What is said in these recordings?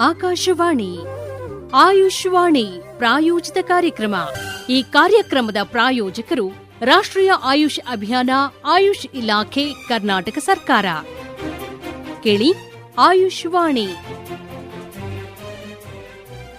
ಆಕಾಶವಾಣಿ, ಆಯುಷ್ವಾಣಿ ಪ್ರಾಯೋಜಿತ ಕಾರ್ಯಕ್ರಮ. ಈ ಕಾರ್ಯಕ್ರಮದ ಪ್ರಾಯೋಜಕರು ರಾಷ್ಟ್ರೀಯ ಆಯುಷ್ ಅಭಿಯಾನ, ಆಯುಷ್ ಇಲಾಖೆ, ಕರ್ನಾಟಕ ಸರ್ಕಾರ. ಕೇಳಿ ಆಯುಷ್ವಾಣಿ.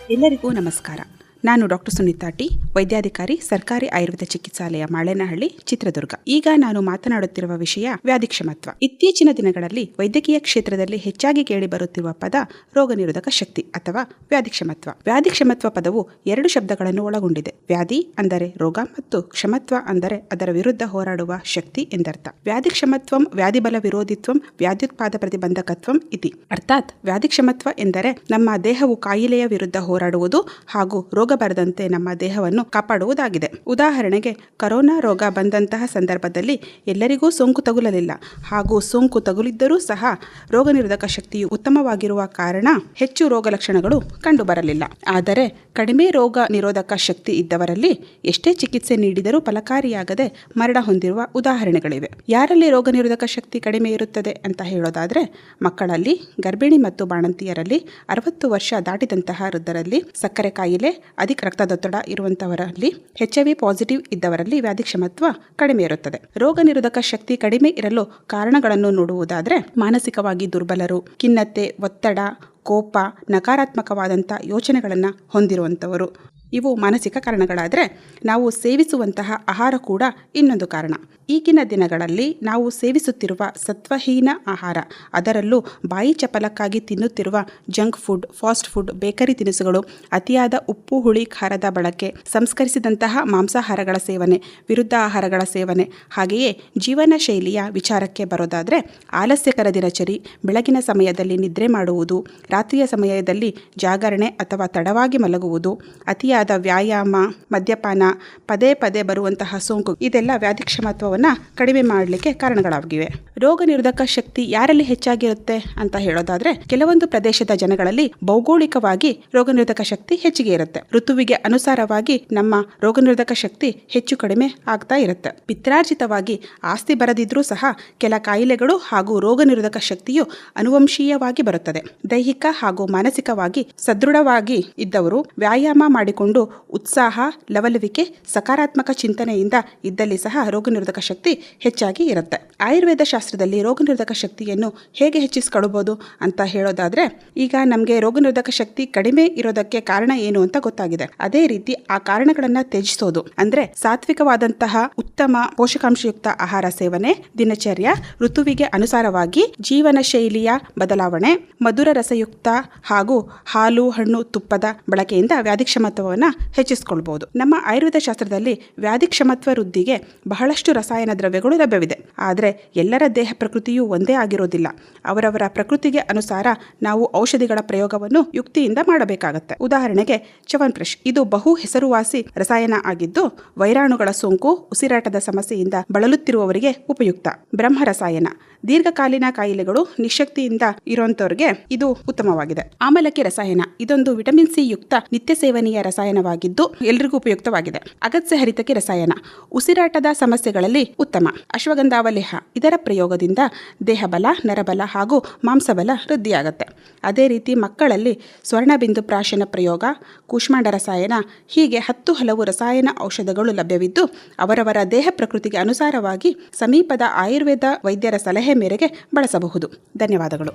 ಎಲ್ಲರಿಗೂ ನಮಸ್ಕಾರ. ನಾನು ಡಾಕ್ಟರ್ ಸುನಿತಾಟಿ ವೈದ್ಯಾಧಿಕಾರಿ, ಸರ್ಕಾರಿ ಆಯುರ್ವೇದ ಚಿಕಿತ್ಸಾಲಯ, ಮಾಳೇನಹಳ್ಳಿ, ಚಿತ್ರದುರ್ಗ. ಈಗ ನಾನು ಮಾತನಾಡುತ್ತಿರುವ ವಿಷಯ ವ್ಯಾಧಿಕ್ಷಮತ್ವ. ಇತ್ತೀಚಿನ ದಿನಗಳಲ್ಲಿ ವೈದ್ಯಕೀಯ ಕ್ಷೇತ್ರದಲ್ಲಿ ಹೆಚ್ಚಾಗಿ ಕೇಳಿ ಬರುತ್ತಿರುವ ಪದ ರೋಗ ನಿರೋಧಕ ಶಕ್ತಿ ಅಥವಾ ವ್ಯಾಧಿಕ್ಷಮತ್ವ. ವ್ಯಾಧಿಕ್ಷಮತ್ವ ಪದವು ಎರಡು ಶಬ್ದಗಳನ್ನು ಒಳಗೊಂಡಿದೆ. ವ್ಯಾಧಿ ಅಂದರೆ ರೋಗ ಮತ್ತು ಕ್ಷಮತ್ವ ಅಂದರೆ ಅದರ ವಿರುದ್ಧ ಹೋರಾಡುವ ಶಕ್ತಿ ಎಂದರ್ಥ. ವ್ಯಾಧಿಕ್ಷಮತ್ವಂ ವ್ಯಾಧಿಬಲ ವಿರೋಧಿತ್ವಂ ವ್ಯಾಧ್ಯುತ್ಪಾದ ಪ್ರತಿಬಂಧಕತ್ವಂ ಇತಿ. ಅರ್ಥಾತ್ ವ್ಯಾಧಿಕ್ಷಮತ್ವ ಎಂದರೆ ನಮ್ಮ ದೇಹವು ಕಾಯಿಲೆಯ ವಿರುದ್ಧ ಹೋರಾಡುವುದು ಹಾಗೂ ರೋಗ ಬರದಂತೆ ನಮ್ಮ ದೇಹವನ್ನು ಕಾಪಾಡುವುದಾಗಿದೆ. ಉದಾಹರಣೆಗೆ, ಕರೋನಾ ರೋಗ ಬಂದಂತಹ ಸಂದರ್ಭದಲ್ಲಿ ಎಲ್ಲರಿಗೂ ಸೋಂಕು ತಗುಲಲಿಲ್ಲ. ಹಾಗೂ ಸೋಂಕು ತಗುಲಿದ್ದರೂ ಸಹ ರೋಗ ನಿರೋಧಕ ಶಕ್ತಿಯು ಉತ್ತಮವಾಗಿರುವ ಕಾರಣ ಹೆಚ್ಚು ರೋಗ ಲಕ್ಷಣಗಳು ಕಂಡುಬರಲಿಲ್ಲ. ಆದರೆ, ಕಡಿಮೆ ರೋಗ ನಿರೋಧಕ ಶಕ್ತಿ ಇದ್ದವರಲ್ಲಿ ಎಷ್ಟೇ ಚಿಕಿತ್ಸೆ ನೀಡಿದರೂ ಫಲಕಾರಿಯಾಗದೆ ಮರಣ ಹೊಂದಿರುವ ಉದಾಹರಣೆಗಳಿವೆ. ಯಾರಲ್ಲಿ ರೋಗ ನಿರೋಧಕ ಶಕ್ತಿ ಕಡಿಮೆ ಇರುತ್ತದೆ ಅಂತ ಹೇಳೋದಾದರೆ, ಮಕ್ಕಳಲ್ಲಿ, ಗರ್ಭಿಣಿ ಮತ್ತು ಬಾಣಂತಿಯರಲ್ಲಿ ಅರವತ್ತು ವರ್ಷ ದಾಟಿದಂತಹ ವೃದ್ಧರಲ್ಲಿ ಸಕ್ಕರೆ ಕಾಯಿಲೆ ಅಧಿಕ ರಕ್ತದೊತ್ತಡ ಇರುವಂತವರಲ್ಲಿ ಎಚ್ ಐ ವಿ ಪಾಸಿಟಿವ್ ಇದ್ದವರಲ್ಲಿ ವ್ಯಾಧಿಕ್ಷಮತ್ವ ಕಡಿಮೆ ಇರುತ್ತದೆ. ರೋಗ ನಿರೋಧಕ ಶಕ್ತಿ ಕಡಿಮೆ ಇರಲು ಕಾರಣಗಳನ್ನು ನೋಡುವುದಾದರೆ ಮಾನಸಿಕವಾಗಿ ದುರ್ಬಲರು, ಖಿನ್ನತೆ, ಒತ್ತಡ, ಕೋಪ ನಕಾರಾತ್ಮಕವಾದಂಥ ಯೋಚನೆಗಳನ್ನು ಹೊಂದಿರುವಂಥವರು ಇವು ಮಾನಸಿಕ ಕಾರಣಗಳಾದರೆ ನಾವು ಸೇವಿಸುವಂತಹ ಆಹಾರ ಕೂಡ ಇನ್ನೊಂದು ಕಾರಣ. ಈಗಿನ ದಿನಗಳಲ್ಲಿ ನಾವು ಸೇವಿಸುತ್ತಿರುವ ಸತ್ವಹೀನ ಆಹಾರ, ಅದರಲ್ಲೂ ಬಾಯಿ ಚಪಲಕ್ಕಾಗಿ ತಿನ್ನುತ್ತಿರುವ junk food, fast food, bakery ತಿನಿಸುಗಳು, ಅತಿಯಾದ ಉಪ್ಪು, ಹುಳಿ, ಖಾರದ ಬಳಕೆ, ಸಂಸ್ಕರಿಸಿದಂತಹ ಮಾಂಸಾಹಾರಗಳ ಸೇವನೆ, ವಿರುದ್ಧ ಆಹಾರಗಳ ಸೇವನೆ, ಹಾಗೆಯೇ ಜೀವನ ಶೈಲಿಯ ವಿಚಾರಕ್ಕೆ ಬರೋದಾದರೆ ಆಲಸ್ಯಕರ ದಿನಚರಿ, ಬೆಳಗಿನ ಸಮಯದಲ್ಲಿ ನಿದ್ರೆ ಮಾಡುವುದು, ರಾತ್ರಿಯ ಸಮಯದಲ್ಲಿ ಜಾಗರಣೆ ಅಥವಾ ತಡವಾಗಿ ಮಲಗುವುದು, ಅತಿಯಾದ ವ್ಯಾಯಾಮ, ಮದ್ಯಪಾನ, ಪದೇ ಪದೇ ಬರುವಂತಹ ಸೋಂಕು, ಇದೆಲ್ಲ ವ್ಯಾಧಿಕ್ಷಮತ್ವವನ್ನು ಕಡಿಮೆ ಮಾಡಲಿಕ್ಕೆ ಕಾರಣಗಳಾಗಿವೆ. ರೋಗ ನಿರೋಧಕ ಶಕ್ತಿ ಯಾರಲ್ಲಿ ಹೆಚ್ಚಾಗಿರುತ್ತೆ ಅಂತ ಹೇಳೋದಾದ್ರೆ, ಕೆಲವೊಂದು ಪ್ರದೇಶದ ಜನಗಳಲ್ಲಿ ಭೌಗೋಳಿಕವಾಗಿ ರೋಗ ನಿರೋಧಕ ಶಕ್ತಿ ಹೆಚ್ಚಿಗೆ ಇರುತ್ತೆ. ಋತುವಿಗೆ ಅನುಸಾರವಾಗಿ ನಮ್ಮ ರೋಗ ನಿರೋಧಕ ಶಕ್ತಿ ಹೆಚ್ಚು ಕಡಿಮೆ ಆಗ್ತಾ ಇರುತ್ತೆ. ಪಿತ್ರಾರ್ಜಿತವಾಗಿ ಆಸ್ತಿ ಬರದಿದ್ರೂ ಸಹ ಕೆಲ ಕಾಯಿಲೆಗಳು ಹಾಗೂ ರೋಗ ನಿರೋಧಕ ಶಕ್ತಿಯು ಅನುವಂಶೀಯವಾಗಿ ಬರುತ್ತದೆ. ದೈಹಿಕ ಹಾಗೂ ಮಾನಸಿಕವಾಗಿ ಸದೃಢವಾಗಿ ಇದ್ದವರು ವ್ಯಾಯಾಮ ಮಾಡಿಕೊಂಡು ಉತ್ಸಾಹ, ಲವಲವಿಕೆ, ಸಕಾರಾತ್ಮಕ ಚಿಂತನೆಯಿಂದ ಇದ್ದಲ್ಲಿ ಸಹ ರೋಗ ನಿರೋಧಕ ಶಕ್ತಿ ಹೆಚ್ಚಾಗಿ ಇರುತ್ತೆ. ಆಯುರ್ವೇದ ಶಾಸ್ತ್ರದಲ್ಲಿ ರೋಗ ನಿರೋಧಕ ಶಕ್ತಿಯನ್ನು ಹೇಗೆ ಹೆಚ್ಚಿಸಿಕೊಳ್ಳಬಹುದು ಅಂತ ಹೇಳೋದಾದ್ರೆ, ಈಗ ನಮಗೆ ರೋಗ ನಿರೋಧಕ ಶಕ್ತಿ ಕಡಿಮೆ ಇರೋದಕ್ಕೆ ಕಾರಣ ಏನು ಅಂತ ಗೊತ್ತಾಗಿದೆ. ಅದೇ ರೀತಿ ಆ ಕಾರಣಗಳನ್ನ ತ್ಯಜಿಸೋದು. ಅಂದ್ರೆ ಸಾತ್ವಿಕವಾದಂತಹ ಉತ್ತಮ ಪೋಷಕಾಂಶಯುಕ್ತ ಆಹಾರ ಸೇವನೆ, ದಿನಚರ್ಯ, ಋತುವಿಗೆ ಅನುಸಾರವಾಗಿ ಜೀವನ ಶೈಲಿಯ ಬದಲಾವಣೆ, ಮಧುರ ರಸಯುಕ್ತ ಹಾಗೂ ಹಾಲು, ಹಣ್ಣು, ತುಪ್ಪದ ಬಳಕೆಯಿಂದ ವ್ಯಾಧಿಕ್ಷಮತ್ವವನ್ನು ಹೆಚ್ಚಿಸಿಕೊಳ್ಬಹುದು ನಮ್ಮ ಆಯುರ್ವೇದ ಶಾಸ್ತ್ರದಲ್ಲಿ ವ್ಯಾಧಿ ಕ್ಷಮತ್ವ ವೃದ್ಧಿಗೆ ಬಹಳಷ್ಟು ರಸಾಯನ ದ್ರವ್ಯಗಳು ಲಭ್ಯವಿದೆ. ಆದರೆ ಎಲ್ಲರ ದೇಹ ಪ್ರಕೃತಿಯೂ ಒಂದೇ ಆಗಿರೋದಿಲ್ಲ. ಅವರವರ ಪ್ರಕೃತಿಗೆ ಅನುಸಾರ ನಾವು ಔಷಧಿಗಳ ಪ್ರಯೋಗವನ್ನು ಯುಕ್ತಿಯಿಂದ ಮಾಡಬೇಕಾಗುತ್ತೆ. ಉದಾಹರಣೆಗೆ ಚವನ್ಪ್ರಶ್ ಇದು ಬಹು ಹೆಸರುವಾಸಿ ರಸಾಯನ ಆಗಿದ್ದು, ವೈರಾಣುಗಳ ಸೋಂಕು, ಉಸಿರಾಟದ ಸಮಸ್ಯೆಯಿಂದ ಬಳಲುತ್ತಿರುವವರಿಗೆ ಉಪಯುಕ್ತ. ಬ್ರಹ್ಮ ರಸಾಯನ ದೀರ್ಘಕಾಲೀನ ಕಾಯಿಲೆಗಳು ನಿಶಕ್ತಿಯಿಂದ ಇರುವಂತವರಿಗೆ ಇದು ಉತ್ತಮವಾಗಿದೆ. ಆಮಲಕ್ಕೆ ರಸಾಯನ. ಇದೊಂದು ವಿಟಮಿನ್ ಸಿ ಯುಕ್ತ ನಿತ್ಯ ಸೇವನೆಯ ರಸಾಯನವಾಗಿದ್ದು ಎಲ್ರಿಗೂ ಉಪಯುಕ್ತವಾಗಿದೆ. ಅಗತ್ಯ ಹರಿತಕ್ಕೆ ರಸಾಯನ. ಉಸಿರಾಟದ ಸಮಸ್ಯೆಗಳಲ್ಲಿ ಉತ್ತಮ. ಅಶ್ವಗಂಧಾವಲೇಹ. ಇದರ ಪ್ರಯೋಗದಿಂದ ದೇಹಬಲ, ನರಬಲ ಹಾಗೂ ಮಾಂಸಬಲ ವೃದ್ಧಿಯಾಗುತ್ತೆ. ಅದೇ ರೀತಿ ಮಕ್ಕಳಲ್ಲಿ ಸ್ವರ್ಣಬಿಂದು ಪ್ರಾಶನ ಪ್ರಯೋಗ, ಕೂಷ್ಮಾಂಡ ರಸಾಯನ, ಹೀಗೆ ಹತ್ತು ಹಲವು ರಸಾಯನ ಔಷಧಗಳು ಲಭ್ಯವಿದ್ದು, ಅವರವರ ದೇಹ ಪ್ರಕೃತಿಗೆ ಅನುಸಾರವಾಗಿ ಸಮೀಪದ ಆಯುರ್ವೇದ ವೈದ್ಯರ ಸಲಹೆ ಮೇರೆಗೆ ಬಳಸಬಹುದು. ಧನ್ಯವಾದಗಳು.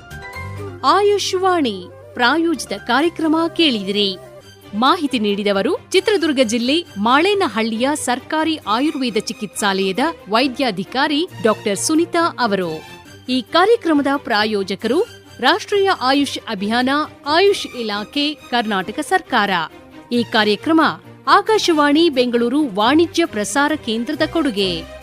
ಆಯುಷ್ವಾಣಿ. ಪ್ರಾಯೋಜಿತ ಕಾರ್ಯಕ್ರಮ ಕೇಳಿದಿರಿ. ಮಾಹಿತಿ ನೀಡಿದವರು ಚಿತ್ರದುರ್ಗ ಜಿಲ್ಲೆ ಮಾಳೇನಹಳ್ಳಿಯ ಸರ್ಕಾರಿ ಆಯುರ್ವೇದ ಚಿಕಿತ್ಸಾಲಯದ ವೈದ್ಯಾಧಿಕಾರಿ ಡಾಕ್ಟರ್ ಸುನಿತಾ ಅವರು. ಈ ಕಾರ್ಯಕ್ರಮದ ಪ್ರಾಯೋಜಕರು ರಾಷ್ಟ್ರೀಯ ಆಯುಷ್ ಅಭಿಯಾನ, ಆಯುಷ್ ಇಲಾಖೆ, ಕರ್ನಾಟಕ ಸರ್ಕಾರ. ಈ ಕಾರ್ಯಕ್ರಮ ಆಕಾಶವಾಣಿ, ಬೆಂಗಳೂರು ವಾಣಿಜ್ಯ ಪ್ರಸಾರ ಕೇಂದ್ರದ ಕೊಡುಗೆ.